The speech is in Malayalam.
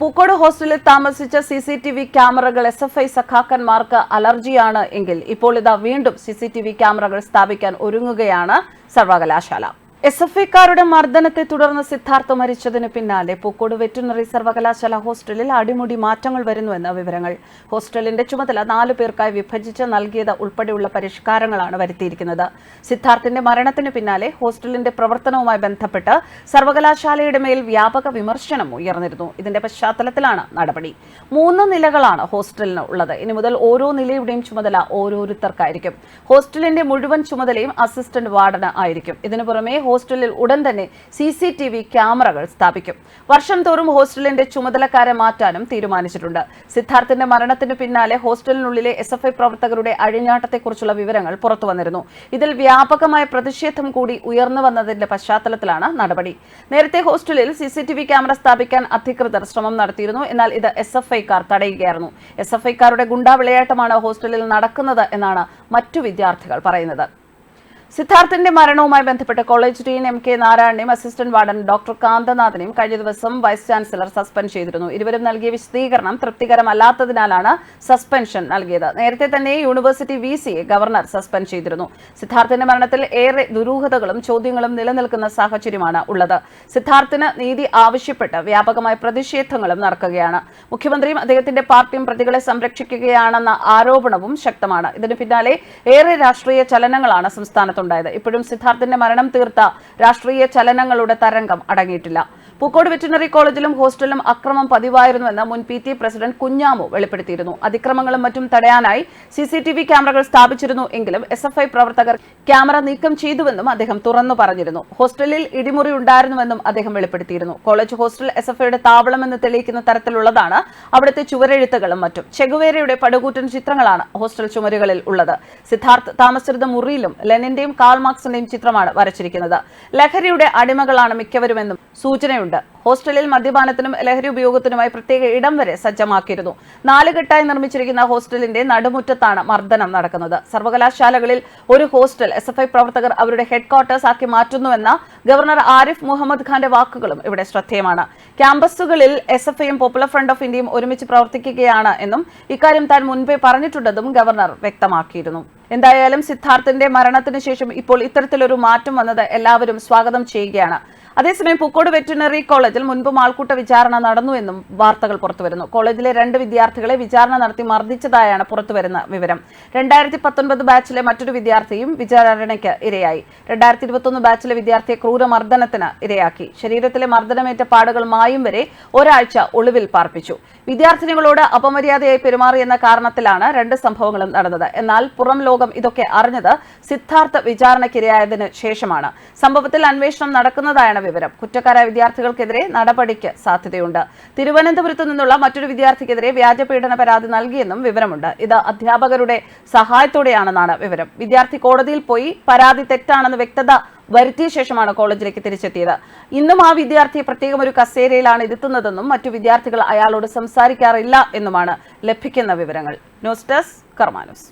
പൂക്കോട് ഹോസ്റ്റലിൽ താമസിച്ച സി സി ടി വി ക്യാമറകൾ എസ് എഫ് ഐ സഖാക്കന്മാർക്ക് അലർജിയാണ് എങ്കിൽ ഇപ്പോൾ ഇതാ വീണ്ടും സി സി ടി വി ക്യാമറകൾ സ്ഥാപിക്കാൻ ഒരുങ്ങുകയാണ് സർവകലാശാല എസ് എഫ് ഐക്കാരുടെ മർദ്ദനത്തെ തുടർന്ന് സിദ്ധാർത്ഥ മരിച്ചതിന് പിന്നാലെ പൂക്കോട് വെറ്റിനറി സർവകലാശാല ഹോസ്റ്റലിൽ അടിമുടി മാറ്റങ്ങൾ വരുന്നുവെന്ന വിവരങ്ങൾ. ഹോസ്റ്റലിന്റെ ചുമതല നാലു പേർക്കായി വിഭജിച്ച് നൽകിയത് ഉൾപ്പെടെയുള്ള പരിഷ്കാരങ്ങളാണ് വരുത്തിയിരിക്കുന്നത്. സിദ്ധാർത്ഥിന്റെ മരണത്തിന് പിന്നാലെ ഹോസ്റ്റലിന്റെ പ്രവർത്തനവുമായി ബന്ധപ്പെട്ട് സർവകലാശാലയുടെ മേൽ വ്യാപക വിമർശനം ഉയർന്നിരുന്നു. ഇതിന്റെ പശ്ചാത്തലത്തിലാണ് നടപടി. മൂന്ന് നിലകളാണ് ഹോസ്റ്റലിന് ഉള്ളത്. ഇനി മുതൽ ഓരോ നിലയുടെയും ചുമതല ഓരോരുത്തർക്കായിരിക്കും. ഹോസ്റ്റലിന്റെ മുഴുവൻ ചുമതലയും അസിസ്റ്റന്റ് വാർഡന് ആയിരിക്കും. ഇതിനു പുറമെ ഹോസ്റ്റലിൽ ഉടൻ തന്നെ സി സി ടി വി ക്യാമറകൾ സ്ഥാപിക്കും. വർഷം തോറും ഹോസ്റ്റലിന്റെ ചുമതലക്കാരെ മാറ്റാനും തീരുമാനിച്ചിട്ടുണ്ട്. സിദ്ധാർത്ഥിന്റെ മരണത്തിന് പിന്നാലെ ഹോസ്റ്റലിനുള്ളിലെ എസ് എഫ് ഐ പ്രവർത്തകരുടെ അഴിഞ്ഞാട്ടത്തെക്കുറിച്ചുള്ള വിവരങ്ങൾ പുറത്തു വന്നിരുന്നു ഇതിൽ വ്യാപകമായ പ്രതിഷേധം കൂടി ഉയർന്നു വന്നതിന്റെ പശ്ചാത്തലത്തിലാണ് നടപടി. നേരത്തെ ഹോസ്റ്റലിൽ C C T V camera സ്ഥാപിക്കാൻ അധികൃതർ ശ്രമം നടത്തിയിരുന്നു. എന്നാൽ ഇത് എസ് എഫ് ഐക്കാർ തടയുകയായിരുന്നു. എസ് എഫ് ഐക്കാരുടെ ഗുണ്ടാ ഹോസ്റ്റലിൽ നടക്കുന്നത് എന്നാണ് മറ്റു വിദ്യാർത്ഥികൾ പറയുന്നത്. സിദ്ധാർത്ഥിന്റെ മരണവുമായി ബന്ധപ്പെട്ട് കോളേജ് ഡീൻ എം കെ നാരായണനെയും അസിസ്റ്റന്റ് വാർഡൻ ഡോക്ടർ കാന്തനാഥനെയും കഴിഞ്ഞ ദിവസം വൈസ് ചാൻസലർ സസ്പെൻഡ് ചെയ്തിരുന്നു. ഇരുവരും നൽകിയ വിശദീകരണം തൃപ്തികരമല്ലാത്തതിനാലാണ് സസ്പെൻഷൻ നൽകിയത്. നേരത്തെ തന്നെ യൂണിവേഴ്സിറ്റി വി സിയെ ഗവർണർ സസ്പെൻഡ് ചെയ്തിരുന്നു. സിദ്ധാർത്ഥന്റെ മരണത്തിൽ ഏറെ ദുരൂഹതകളും ചോദ്യങ്ങളും നിലനിൽക്കുന്ന സാഹചര്യമാണ് ഉള്ളത്. സിദ്ധാർത്ഥിന് നീതി ആവശ്യപ്പെട്ട് വ്യാപകമായ പ്രതിഷേധങ്ങളും നടക്കുകയാണ്. മുഖ്യമന്ത്രിയും അദ്ദേഹത്തിന്റെ പാർട്ടിയും പ്രതികളെ സംരക്ഷിക്കുകയാണെന്ന ആരോപണവും ശക്തമാണ്. ഇതിന് പിന്നാലെ ഏറെ രാഷ്ട്രീയ ചലനങ്ങളാണ് സംസ്ഥാനത്തുണ്ടായത് ഇപ്പോഴും സിദ്ധാർത്ഥിന്റെ മരണം തീർത്ത രാഷ്ട്രീയ ചലനങ്ങളുടെ തരംഗം അടങ്ങിയിട്ടില്ല. പൂക്കോട് വെറ്റിനറി കോളേജിലും ഹോസ്റ്റലിലും അക്രമം പതിവായിരുന്നുവെന്ന് മുൻ പി ടി പ്രസിഡന്റ് കുഞ്ഞാമു വെളിപ്പെടുത്തിയിരുന്നു. അതിക്രമങ്ങളും മറ്റും തടയാനായി സി സി ടി വി ക്യാമറകൾ സ്ഥാപിച്ചിരുന്നു എങ്കിലും എസ് എഫ് ഐ പ്രവർത്തകർ ക്യാമറ നീക്കം ചെയ്തുവെന്നും അദ്ദേഹം തുറന്നു പറഞ്ഞിരുന്നു. ഹോസ്റ്റലിൽ ഇടിമുറി ഉണ്ടായിരുന്നുവെന്നും അദ്ദേഹം വെളിപ്പെടുത്തിയിരുന്നു. കോളേജ് ഹോസ്റ്റൽ എസ് എഫ് ഐയുടെ താവളമെന്ന് തെളിയിക്കുന്ന തരത്തിലുള്ളതാണ് അവിടുത്തെ ചുവരെഴുത്തുകളും മറ്റും. ചെഗുവേരയുടെ പടുകൂറ്റൻ ചിത്രങ്ങളാണ് ഹോസ്റ്റൽ ചുമരുകളിൽ ഉള്ളത്. സിദ്ധാർത്ഥ് താമസിച്ചിരുന്ന മുറിയിലും ലെനിന്റെയും കാൾ മാർക്സിന്റെയും ചിത്രമാണ് വരച്ചിരിക്കുന്നത്. ലഹരിയുടെ അടിമകളാണ് മിക്കവരുമെന്നും സൂചനയുണ്ട്. ഹോസ്റ്റലിൽ മദ്യപാനത്തിനും ലഹരി ഉപയോഗത്തിനുമായി പ്രത്യേക ഇടം വരെ സജ്ജമാക്കിയിരുന്നു. നാലുകെട്ടായി നിർമ്മിച്ചിരിക്കുന്ന ഹോസ്റ്റലിന്റെ നടുമുറ്റത്താണ് മർദ്ദനം നടക്കുന്നത്. സർവകലാശാലകളിൽ ഒരു ഹോസ്റ്റൽ എസ് പ്രവർത്തകർ അവരുടെ ഹെഡ്ക്വാർട്ടേഴ്സ് ആക്കി മാറ്റുന്നുവെന്ന ഗവർണർ ആരിഫ് മുഹമ്മദ് ഖാന്റെ വാക്കുകളും ഇവിടെ ശ്രദ്ധേയമാണ്. ക്യാമ്പസുകളിൽ എസ് പോപ്പുലർ ഫ്രണ്ട് ഓഫ് ഇന്ത്യയും ഒരുമിച്ച് പ്രവർത്തിക്കുകയാണ് എന്നും ഇക്കാര്യം താൻ മുൻപേ പറഞ്ഞിട്ടുണ്ടെന്നും ഗവർണർ വ്യക്തമാക്കിയിരുന്നു. എന്തായാലും സിദ്ധാർത്ഥിന്റെ മരണത്തിന് ശേഷം ഇപ്പോൾ ഇത്തരത്തിലൊരു മാറ്റം വന്നത് എല്ലാവരും സ്വാഗതം ചെയ്യുകയാണ്. അതേസമയം പൂക്കോട് വെറ്റിനറി കോളേജിൽ മുൻപും ആൾക്കൂട്ട വിചാരണ നടന്നുവെന്നും വാർത്തകൾ പുറത്തുവരുന്നു. കോളേജിലെ രണ്ട് വിദ്യാർത്ഥികളെ വിചാരണ നടത്തി മർദ്ദിച്ചതായാണ് പുറത്തുവരുന്ന വിവരം. രണ്ടായിരത്തി പത്തൊൻപത് ബാച്ചിലെ മറ്റൊരു വിദ്യാർത്ഥിയും വിചാരണയ്ക്ക് ഇരയായി. രണ്ടായിരത്തി ഇരുപത്തൊന്ന് ബാച്ചിലെ വിദ്യാർത്ഥിയെ ക്രൂരമർദ്ദനത്തിന് ഇരയാക്കി. ശരീരത്തിലെ മർദ്ദനമേറ്റ പാടുകൾ മായും വരെ ഒരാഴ്ച ഒളിവിൽ പാർപ്പിച്ചു. വിദ്യാർത്ഥിനികളോട് അപമര്യാദയായി പെരുമാറിയെന്ന കാരണത്തിലാണ് രണ്ട് സംഭവങ്ങളും നടന്നത്. എന്നാൽ പുറം ലോകം ഇതൊക്കെ അറിഞ്ഞത് സിദ്ധാർത്ഥ വിചാരണയ്ക്കിരയായതിനു ശേഷമാണ്. സംഭവത്തിൽ അന്വേഷണം നടക്കുന്നതായാണ് വിവരം. കുറ്റക്കാരായ വിദ്യാർത്ഥികൾക്കെതിരെ നടപടിക്ക് സാധ്യതയുണ്ട്. തിരുവനന്തപുരത്തു നിന്നുള്ള മറ്റൊരു വിദ്യാർത്ഥിക്കെതിരെ വ്യാജപീഡന പരാതി നൽകിയെന്നും വിവരമുണ്ട്. ഇത് അധ്യാപകരുടെ സഹായത്തോടെയാണെന്നാണ് വിവരം. വിദ്യാർത്ഥി കോടതിയിൽ പോയി പരാതി തെറ്റാണെന്ന് വ്യക്തത വരുത്തിയ ശേഷമാണ് കോളേജിലേക്ക് തിരിച്ചെത്തിയത്. ഇന്നും ആ വിദ്യാർത്ഥി പ്രത്യേകം ഒരു കസേരയിലാണ് ഇരുത്തുന്നതെന്നും മറ്റു വിദ്യാർത്ഥികൾ അയാളോട് സംസാരിക്കാറില്ല എന്നുമാണ് ലഭിക്കുന്ന വിവരങ്ങൾ. News desk കർമാനൂസ്.